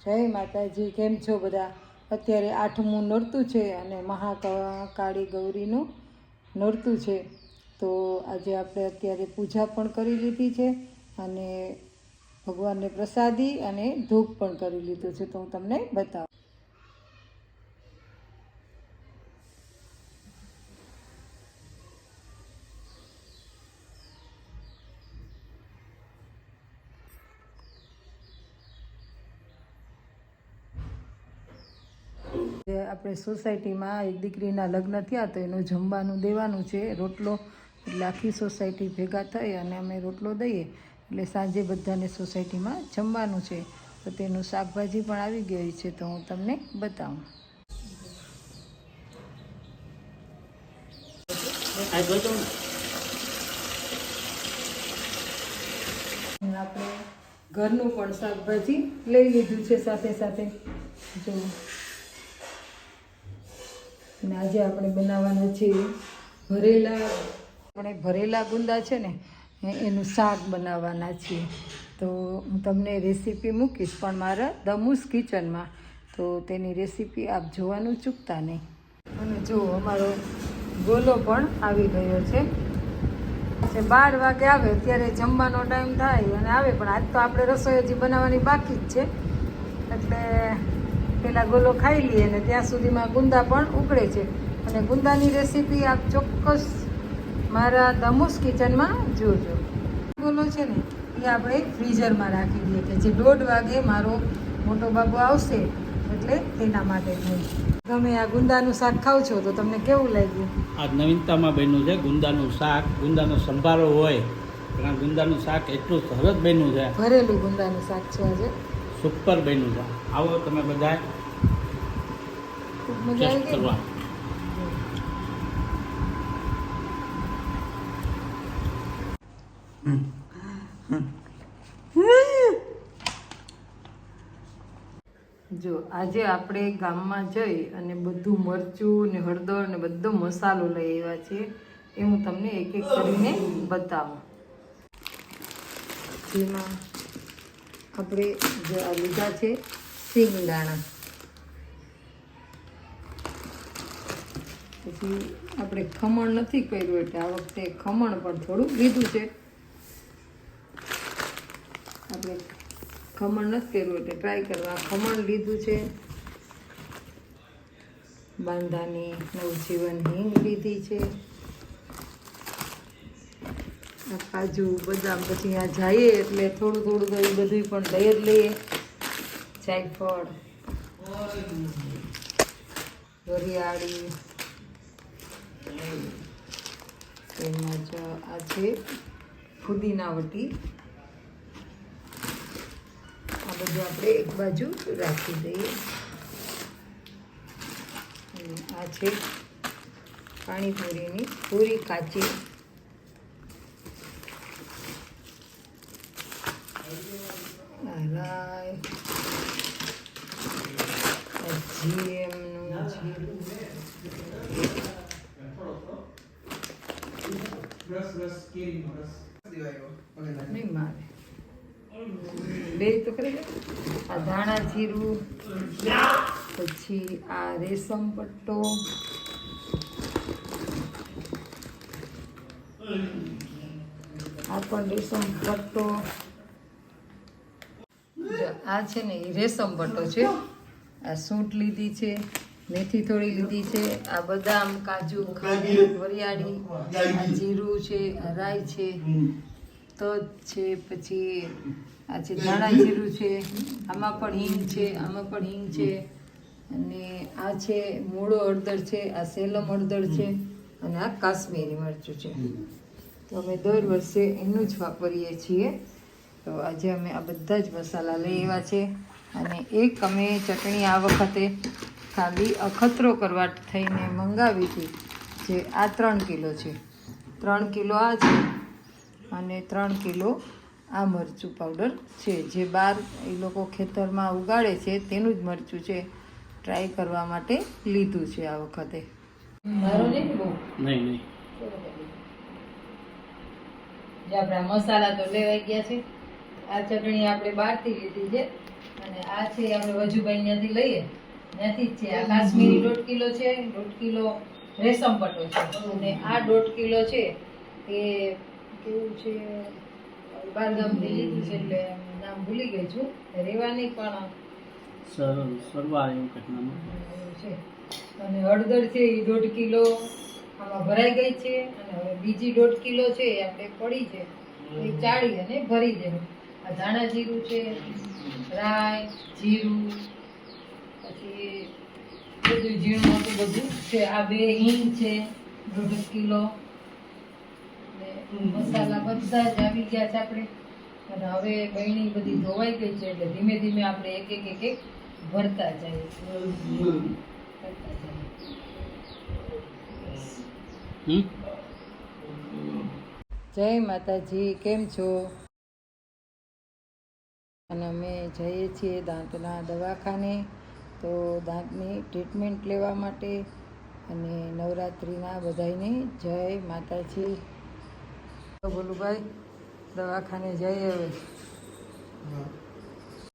જય માતાજી, કેમ છો બધા? અત્યારે આઠમું નોરતું છે અને મહાકાળી ગૌરીનું નોરતું છે. તો આજે આપણે અત્યારે પૂજા પણ કરી લીધી છે અને ભગવાનને પ્રસાદી અને ધૂપ પણ કરી લીધું છે. તો હું તમને બતાવું જે આપણે સોસાયટીમાં એક દીકરીના લગ્ન થયા તો એનું જમવાનું દેવાનું છે રોટલો. એટલે આખી સોસાયટી ભેગા થઈ અને અમે રોટલો દઈએ. એટલે સાંજે બધાને સોસાયટીમાં જમવાનું છે. તો તેનું શાકભાજી પણ આવી ગઈ છે તો હું તમને બતાવું. આપણે ઘરનું પણ શાકભાજી લઈ લીધું છે સાથે સાથે. જો અને આજે આપણે બનાવવાના છે ભરેલા, આપણે ભરેલા ગુંદા છે ને એનું શાક બનાવવાના છીએ. તો હું તમને રેસીપી મૂકીશ, પણ મારા દમુસ કિચનમાં. તો તેની રેસીપી આપ જોવાનું ચૂકતા નહીં. અને જો અમારો ગોલો પણ આવી ગયો છે. બાર વાગે આવે ત્યારે જમવાનો ટાઈમ થાય અને આવે, પણ આજ તો આપણે રસોઈ હજી બનાવવાની બાકી જ છે. એટલે પેલા ગોલો ખાઈ લઈએ ને ત્યાં સુધીમાં ગુંદા પણ ઉકળે છે. અને ગુંદાની રેસીપી આપ ચોક્કસ મારા ધમુસ કિચનમાં જોજો. ગોલો છે ને એ આપણે ફ્રીઝરમાં રાખી દઈએ કે જે દોઢ વાગે મારો મોટો બાબુ આવશે એટલે તેના માટે થઈ તમે આ ગુંદાનું શાક ખાવ છો તો તમને કેવું લાગ્યું? આ નવીનતામાં બન્યું છે ગુંદાનું શાક ગુંદાનો સંભારો હોય પણ આ ગુંદાનું શાક એટલું સરસ બન્યું છે. ભરેલું ગુંદાનું શાક છે આજે. સુપર બન્યું છે. આવો તમે બધા ખૂબ મજા આવી ટેસ્ટ કરવા. જો આજે આપણે ગામમાં જઈ અને બધું મરચું ને હળદર ને બધો મસાલો લઈ આવ્યા છીએ. એ હું તમને એક એક કરીને બતાવું. જેમાં આપણે લીધા છે સિંગદાણા પછી આપણે ખમણ નથી કર્યું એટલે આ વખતે ખમણ પણ થોડું લીધું છે. આપણે ખમણ નથી કર્યું એટલે ટ્રાય કરવા. ખમણ લીધું છે. બાંધાની નવજીવન હિંગ લીધી છે. કાજુ, બદામ પછી અહીંયા જઈએ એટલે થોડું થોડું તો એ બધું પણ લઈ જ લઈએ. જાયફળ વરિયાળી જ આ છે ફુદીનાવટી આ બધું આપણે એક બાજુ રાખી દઈએ. આ છે પાણીપુરીની પૂરી કાચી. આ જીએમનું જીરું નહીં મારે બે તો કરી આ ધાણા જીરું, પછી આ રેશમ પટ્ટો. આ પણ રેશમ પટ્ટો. આ છે ને એ રેશમ પટ્ટો છે. આ સૂંઠ લીધી છે મેથી થોડી લીધી છે આ બદામ કાજુ ખારી વરિયાળી આ જીરું છે આ રાઈ છે તજ છે પછી આ છે ધાણા જીરું છે આમાં પણ હિંગ છે આમાં પણ હિંગ છે. અને આ છે મૂળો હળદર છે આ સેલમ હળદર છે અને આ કાશ્મીરી મરચું છે. તો અમે દર વર્ષે એનું જ વાપરીએ છીએ. તો આજે અમે આ બધા જ મસાલા લઈ આવ્યા છે. અને એક અમે ચટણી આ વખતે ખાલી અખતરો કરવા થઈને મંગાવી હતી જે આ ત્રણ કિલો છે. ત્રણ કિલો આ છે અને ત્રણ કિલો આ મરચું પાવડર છે. જે બહાર એ લોકો ખેતરમાં ઉગાડે છે તેનું જ મરચું છે. ટ્રાય કરવા માટે લીધું છે આ વખતે. મસાલા તો લેવાઈ ગયા છે. આ ચટણી આપણે બહારથી લીધી છે. અને આ છે આપણે વજુભાઈ ત્યાંથી લઈએ. ત્યાંથી જ છે. આ કાશ્મીરી દોઢ કિલો છે દોઢ કિલો રેશમ પટ્ટો છે. અને આ દોઢ કિલો છે એ કેવું છે? બારગામથી લીધું છે એટલે નામ ભૂલી ગઈ છું. રેવાની પણ સરવાર એવું ઘટનામાં છે. અને હળદર છે એ દોઢ કિલો આમાં ભરાઈ ગઈ છે. અને હવે બીજી દોઢ કિલો છે એ આપણે પડી છે. એ ચાળી અને ભરી દેવું આ ધાણા જીરું છે રાઈ જીરું પછી બધું ઝીણું મોટું બધું છે. આ બે હિંગ છે દોઢ કિલો. મસાલા બધા જ આવી ગયા છે આપણે. અને હવે બહેણી બધી ધોવાઈ ગઈ છે એટલે ધીમે ધીમે આપણે એક એક એક એક ભરતા જઈએ ભરતા જઈએ જય માતાજી કેમ છો? અમે જઈએ છીએ દાંતના દવાખાને. તો દાંતની ટ્રીટમેન્ટ લેવા માટે અને નવરાત્રિના બધાને જય માતાજી. બોલું ભાઈ દવાખાને જઈએ હવે.